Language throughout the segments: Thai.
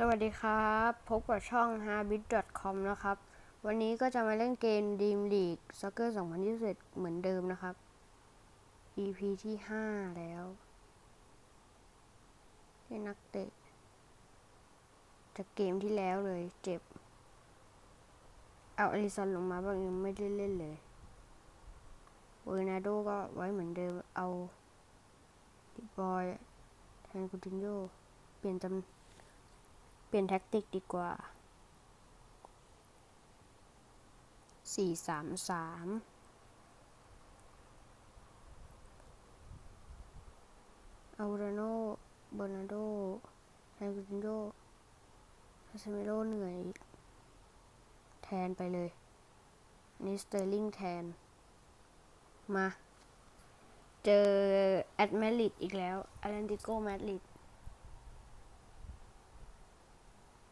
สวัสดีครับ พบกับช่อง h a b i t c o m นะครับ วันนี้ก็จะมาเล่นเกม Dream League Soccer 2021 เหมือนเดิมนะครับ EP ที่ 5 แล้วให้นักเตะจากเกมที่แล้วเลยเจ็บ เอาอลิซอนลงมาบ้างยังไม่ได้เล่นเลยเวอร์นาโดก็ไว้เหมือนเดิมเอาดิบอยแทนคูตินโยเปลี่ยนจำ เปลี่ยนแท็กติกดีกว่า สี่สามสามอาเรโนเบอร์นาโดแทนกุตินโดฮาเซเมโรเหนื่อย แทนไปเลยนี่สเตอร์ลิงแทน มา เจอแอตแมดริดอีกแล้วแอตเลนติโกแมดริด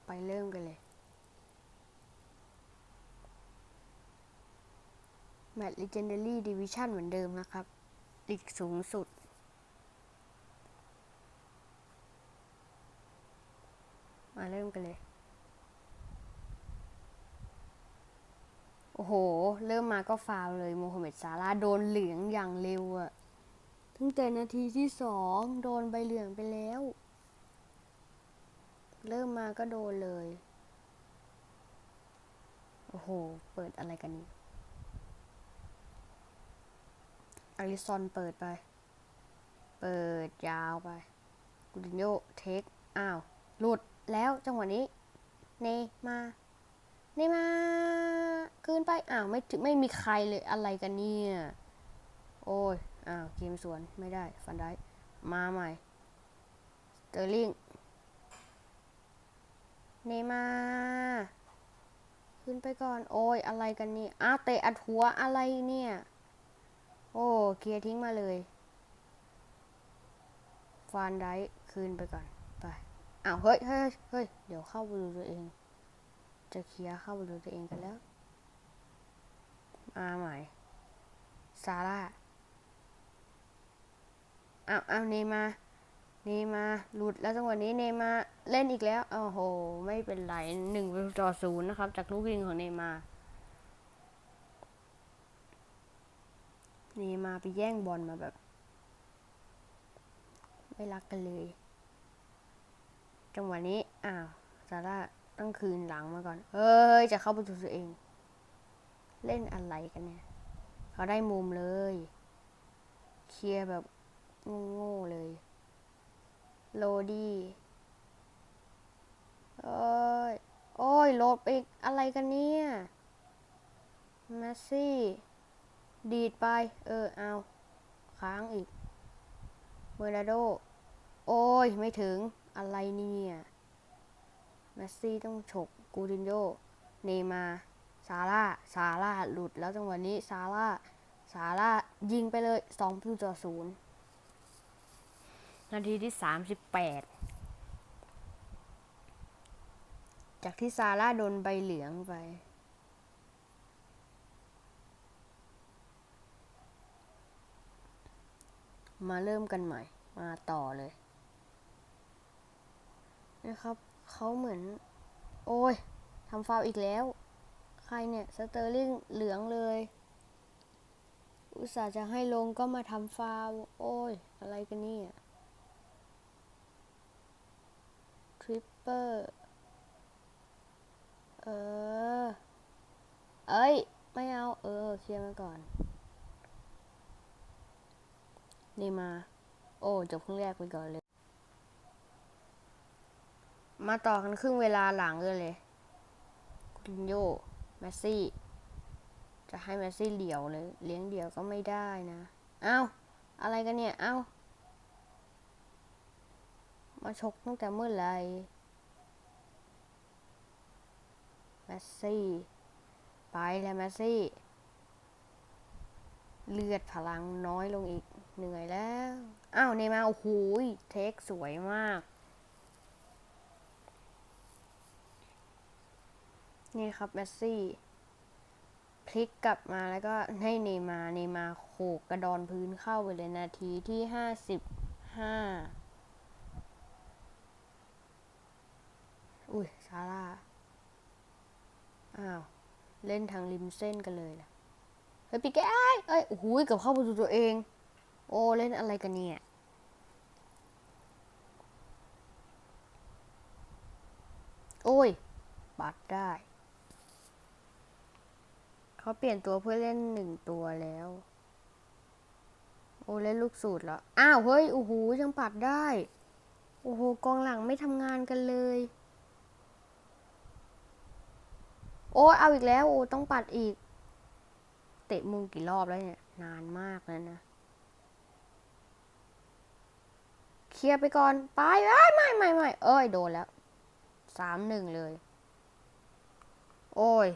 ไปเริ่มกันเลย แมตช์ Legendary Division เหมือนเดิมนะครับลีกสูงสุด มาเริ่มกันเลย โอ้โห เริ่มมาก็ฟาวเลยโมฮัมเหม็ดซาร่าโดนเหลืองอย่างเร็วอะตั้งแต่นาทีที่สอง โดนใบเหลืองไปแล้ว เริ่มมาก็โดนเลย โอ้โห เปิดอะไรกันนี่อาริซอนเปิดไป เปิดยาวไปกูดินโยเทค อ้าว หลุดแล้วจังหวะนี้ เนมาเนมาคืนไป อ้าว ไม่ถึงไม่มีใครเลยอะไรกันเนี่ย โอ้ย อ้าว เกมสวนไม่ได้ ฟันได้ มาใหม่ เตอร์ลิง เนมา ขึ้นไปก่อน โอ้ยอะไรกันนี่อ้าวเตะอัดหัวอะไรเนี่ย โอ้เคลียร์ทิ้งมาเลย ฟานไดคืนไปก่อน ไปอ้าวเฮ้ยเฮ้ยเฮ้ยเดี๋ยวเข้าไปดูตัวเอง จะเคลียร์เข้าไปดูตัวเองกันแล้วมาใหม่ซาร่าอ้าวอ้าวเนมา เนมาหลุดแล้วจังหวะนี้เนมาเล่นอีกแล้วโอ้โห ไม่เป็นไรหนึ่งต่อศูนย์นะครับ จากลูกยิงของเนมาเนมาไปแย่งบอลมาแบบ ไม่รักกันเลย จังหวะนี้ อ้าวซาร่าต้องคืนหลังมาก่อนเฮ้ย จะเข้าประตูตัวเอง เล่นอะไรกันเนี่ย เขาได้มุมเลย เคลียร์แบบโง่ๆเลย โลดี้โอ้ย โอ้ยโหลดไปอะไรกันเนี่ยมสซี่ ดีดไป เออ เอา ค้างอีกเบอร์นาโด โอ้ย ไม่ถึง อะไรเนี่ยมสซี่ต้องฉก กูดินโยเนมาซาร่าซาร่าหลุดแล้วจังหวะนี้ซาร่าซาร่ายิงไปเลยสองประตูต่อศูนย์ นาทีที่สามสิบแปดจากที่ซาร่าโดนใบเหลืองไป มาเริ่มกันใหม่ มาต่อเลยนะครับเขาเหมือน โอ้ยทำฟาวอีกแล้ว ใครเนี่ย สเตอร์ลิงเหลืองเลย อุตส่าห์จะให้ลงก็มาทำฟาวโอ้ย อะไรกันนี่ยทริป เปอร์ เออ เอ้ย ไม่เอา เออ เคลียร์มาก่อน นี่มา โอ้ จบครึ่งแรกไปก่อนเลย มาต่อกันครึ่งเวลาหลังกันเลย คุนโยแมสซี่ จะให้แมสซี่เหลียวเลย เลี้ยงเดี่ยวก็ไม่ได้นะ เอ้า อะไรกันเนี่ย เอ้ามาชกตั้งแต่เมื่อไหร่แม สซี่ ไปแล้วแมสซี่ เลือดพลังน้อยลงอีก เหนื่อยแล้ว อ้าว เนมาโอ้โหเทคสวยมาก นี่ครับแมสซี่ พลิกกลับมาแล้วก็ให้เนมา เนมาโขกกระดอนพื้นเข้าไปเลยนาทีที่ห้าสิบห้าอุ้ยซาร่า อ้าว เล่นทางริมเส้นกันเลยนะเฮ้ยปีแก้ยเอ้ยโอ้โหเกับเข้าประตูตัวเอง โอ้เล่นอะไรกันเนี่ยโอ้ยปัดได้ เขาเปลี่ยนตัวเพื่อเล่นหนึ่งตัวแล้ว โอ้เล่นลูกสูตรแล้ว อ้าว เฮ้ย โอ้โหยังปัดได้ โอ้โห กองหลังไม่ทำงานกันเลย โอ้ยเอาอีกแล้ว โอ้ต้องปัดอีก เตะมุมกี่รอบแล้วเนี่ย นานมากแล้วนะเคลียร์ไปก่อน ไปไม่ไม่ไม่เอ้ย โดนแล้วสามหนึ่งเลย โอ้ย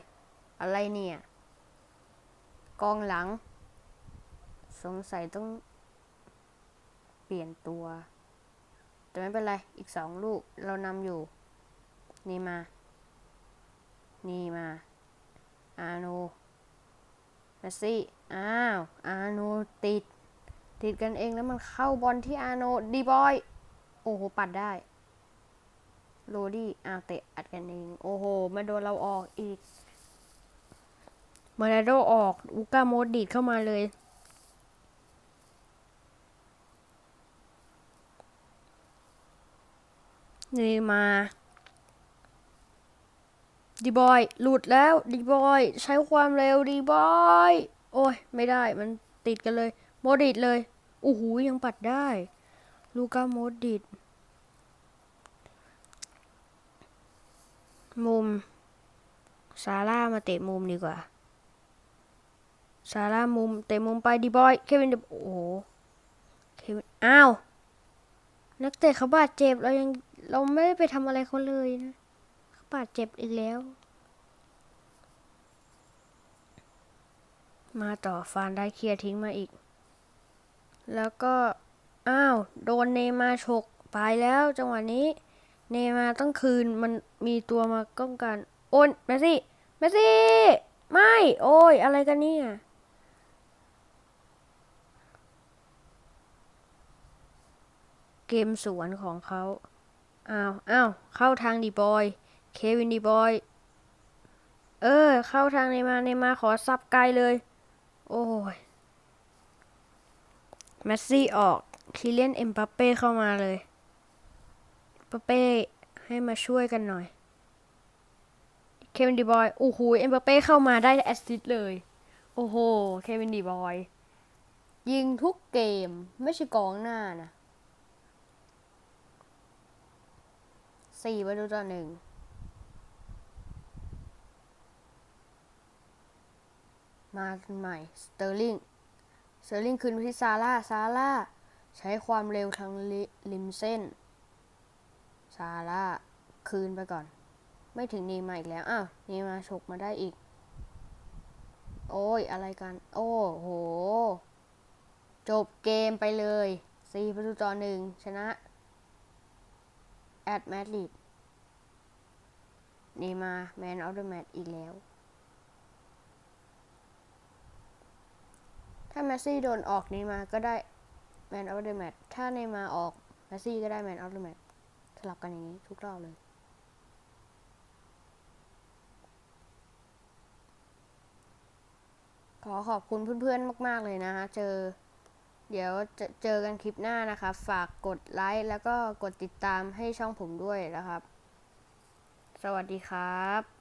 อะไรเนี่ย กองหลัง สงสัยต้อง เปลี่ยนตัว แต่ไม่เป็นไร อีกสองลูกเรานำอยู่ นี่มา นี่มา อาโนมสซี่ อ้าว อาโนติด ติดกันเองแล้วมันเข้าบอลที่อาโนดีบอย โอ้โห ปัดได้ โรดี้อ้าวเตะอัดกันเอง โอ้โห มาโดนเราออกอีก มาราโดออก อูก้าโมดดีดเข้ามาเลยนี่มา ดีบอย หลุดแล้วดีบอย ใช้ความเร็วดีบอย โอ้ย ไม่ได้มันติดกันเลย โมดิดเลยโอ้โหยังปัดได้ ลูก้าโมดิดมุม ซาร่ามาเตะมุมดีกว่า ซาร่ามุม เตะมุมไปดีบอย เควินเดโอ้โห เควิน อ้าว นักเตะเขาบาดเจ็บ เรายัง เราไม่ได้ไปทำอะไรเขาเลยนะ บาดเจ็บอีกแล้ว มาต่อฟานได้เคลียร์ทิ้งมาอีก แล้วก็ อ้าว โดนเนยมาฉกไปแล้วจังหวะนี้ เนยมาต้องคืนมันมีตัวมาก้องกัน โอนเมสซี่เมสซี่ไม่ โอ้ย อะไรกันเนี่ยเกมสวนของเขา อ้าว อ้าว เข้าทางดีบอย เควินดีบอย เออ เข้าทางเนมาร์เนมาขอซับไกลเลย โอ้ยเมสซี่ออกคิเลียนเอ็มบัปเป้เข้ามาเลยปาเป้ให้มาช่วยกันหน่อย เควินดีบอย โอ้โห เอ็มบัปเป้เข้ามาได้แอสซิสต์เลย โอ้โห เควินดีบอย ยิงทุกเกมไม่ใช่กองหน้านะสี่ประตูต่อหนึ่ง มากันใหม่สเตอร์ลิงสเตอร์ลิงคืนไปที่ซาร่าซาร่าใช้ความเร็วทางลิริมเส้น ซาร่าคืนไปก่อน ไม่ถึงนีมาอีกแล้ว อ้าว นีมาฉกมาได้อีก โอ้ย อะไรกัน โอ้โห จบเกมไปเลยสี่ประตูต่อหนึ่งชนะ แอดมาดริดนีมาแมนออฟเดอะแมตอีกแล้ว ถ้าแมสซี่โดนออกนีมาก็ได้แมนออฟเดอะแมตถ้าเนมาออกแมสซี่ก็ได้แมนออฟเดอะแมตสลับกันอย่างนี้ทุกรอบเลยขอขอบคุณเพื่อนๆ มาก ๆ เลยนะคะ เจอ เดี๋ยวจะเจอกันคลิปหน้านะคะฝากกดไลค์แล้วก็กดติดตามให้ช่องผมด้วยนะครับ สวัสดีครับ